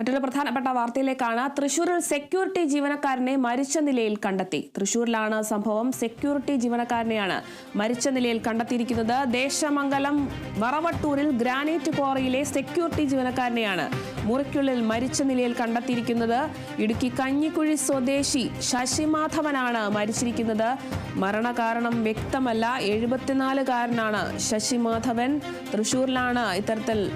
മറ്റൊരു പ്രധാനപ്പെട്ട വാർത്തയിലേക്കാണ്. തൃശൂരിൽ സെക്യൂരിറ്റി ജീവനക്കാരനെ മരിച്ച നിലയിൽ കണ്ടെത്തി. തൃശൂരിലാണ് സംഭവം. സെക്യൂരിറ്റി ജീവനക്കാരനെയാണ് മരിച്ച നിലയിൽ കണ്ടെത്തിയിരിക്കുന്നത്. ദേശമംഗലം വറവട്ടൂരിൽ ഗ്രാനൈറ്റ് ക്വാറിയിലെ സെക്യൂരിറ്റി ജീവനക്കാരനെയാണ് മുറിക്കുള്ളിൽ മരിച്ച നിലയിൽ കണ്ടെത്തിയിരിക്കുന്നത്. ഇടുക്കി കഞ്ഞിക്കുഴി സ്വദേശി ശശിമാധവനാണ് മരിച്ചിരിക്കുന്നത്. മരണകാരണം വ്യക്തമല്ല. എഴുപത്തിനാലുകാരനാണ് ശശിമാധവൻ. തൃശൂരിലാണ് ഇത്തരത്തിൽ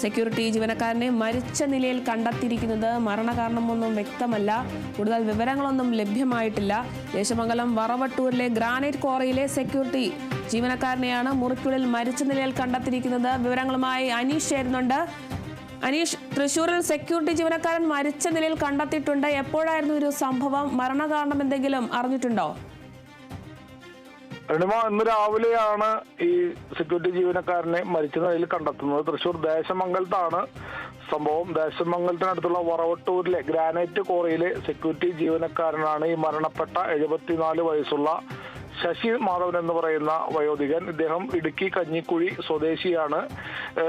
സെക്യൂരിറ്റി ജീവനക്കാരനെ മരിച്ച നിലയിൽ കണ്ടെത്തിയിരിക്കുന്നത് മരണകാരണമൊന്നും വ്യക്തമല്ല. കൂടുതൽ വിവരങ്ങളൊന്നും ലഭ്യമായിട്ടില്ല. ദേശമംഗലം വറവട്ടൂരിലെ ഗ്രാനൈറ്റ് ക്വാറിയിലെ സെക്യൂരിറ്റി ജീവനക്കാരനെയാണ് മുറിക്കുള്ളിൽ മരിച്ച നിലയിൽ കണ്ടെത്തിയിരിക്കുന്നത്. വിവരങ്ങളുമായി അനീഷ് ചേരുന്നുണ്ട്. അനീഷ് തൃശൂരിൽ സെക്യൂരിറ്റി ജീവനക്കാരൻ മരിച്ച നിലയിൽ കണ്ടെത്തിയിട്ടുണ്ട്. എപ്പോഴായിരുന്നു ഒരു സംഭവം? മരണകാരണം എന്തെങ്കിലും അറിഞ്ഞിട്ടുണ്ടോ? അരുണിമ ഇന്ന് രാവിലെയാണ് ഈ സെക്യൂരിറ്റി ജീവനക്കാരനെ മരിച്ച നിലയിൽ കണ്ടെത്തുന്നത് തൃശൂർ ദേശമംഗലത്താണ് സംഭവം. ദേശമംഗലത്തിനടുത്തുള്ള വറവട്ടൂരിലെ ഗ്രാനൈറ്റ് കോറിയിലെ സെക്യൂരിറ്റി ജീവനക്കാരനാണ് ഈ മരണപ്പെട്ട എഴുപത്തിനാല് വയസ്സുള്ള ശശി മാധവൻ എന്ന് പറയുന്ന വയോധികൻ ഇദ്ദേഹം ഇടുക്കി കഞ്ഞിക്കുഴി സ്വദേശിയാണ്.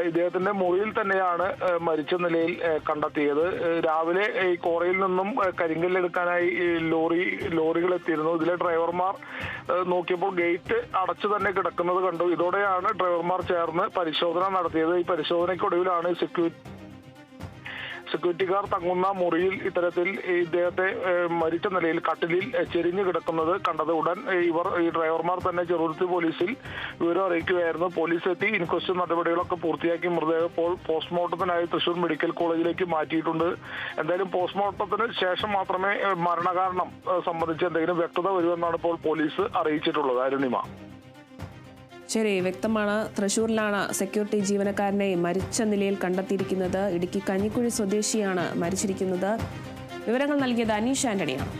ഇദ്ദേഹത്തിന്റെ മുറിയിൽ തന്നെയാണ് മരിച്ച നിലയിൽ കണ്ടെത്തിയത്. രാവിലെ ഈ കോറയിൽ നിന്നും കരിങ്കല്ലെടുക്കാനായി ലോറി ലോറികൾ എത്തിയിരുന്നു. ഇതിലെ ഡ്രൈവർമാർ നോക്കിയപ്പോൾ ഗേറ്റ് അടച്ചു തന്നെ കിടക്കുന്നത് കണ്ടു. ഇതോടെയാണ് ഡ്രൈവർമാർ ചേർന്ന് പരിശോധന നടത്തിയത്. ഈ പരിശോധനയ്ക്കൊടുവിലാണ് സെക്യൂരിറ്റി സെക്യൂരിറ്റിക്കാർ തങ്ങുന്ന മുറിയിൽ ഇത്തരത്തിൽ ഇദ്ദേഹത്തെ മരിച്ച നിലയിൽ കട്ടിലിൽ ചെരിഞ്ഞു കിടക്കുന്നത് കണ്ടത് ഉടൻ ഇവർ ഈ ഡ്രൈവർമാർ തന്നെ ചെറുതുരുത്തി പോലീസിൽ വിവരം അറിയിക്കുകയായിരുന്നു. പോലീസ് എത്തി ഇൻക്വസ്റ്റ് നടപടികളൊക്കെ പൂർത്തിയാക്കി മൃതദേഹം ഇപ്പോൾ പോസ്റ്റ്മോർട്ടത്തിനായി തൃശൂർ മെഡിക്കൽ കോളേജിലേക്ക് മാറ്റിയിട്ടുണ്ട്. എന്തായാലും പോസ്റ്റ്മോർട്ടത്തിന് ശേഷം മാത്രമേ മരണകാരണം സംബന്ധിച്ച് എന്തെങ്കിലും വ്യക്തത വരുമെന്നാണ് ഇപ്പോൾ പോലീസ് അറിയിച്ചിട്ടുള്ളത്. അരുണിമ. ശരി വ്യക്തമാണ്. തൃശൂരിലാണ് സെക്യൂരിറ്റി ജീവനക്കാരനെ മരിച്ച നിലയിൽ കണ്ടെത്തിയിരിക്കുന്നത്. ഇടുക്കി കഞ്ഞിക്കുഴി സ്വദേശിയാണ് മരിച്ചിരിക്കുന്നത്. വിവരങ്ങൾ നൽകിയത് അനീഷ് ആന്റണിയാണ്.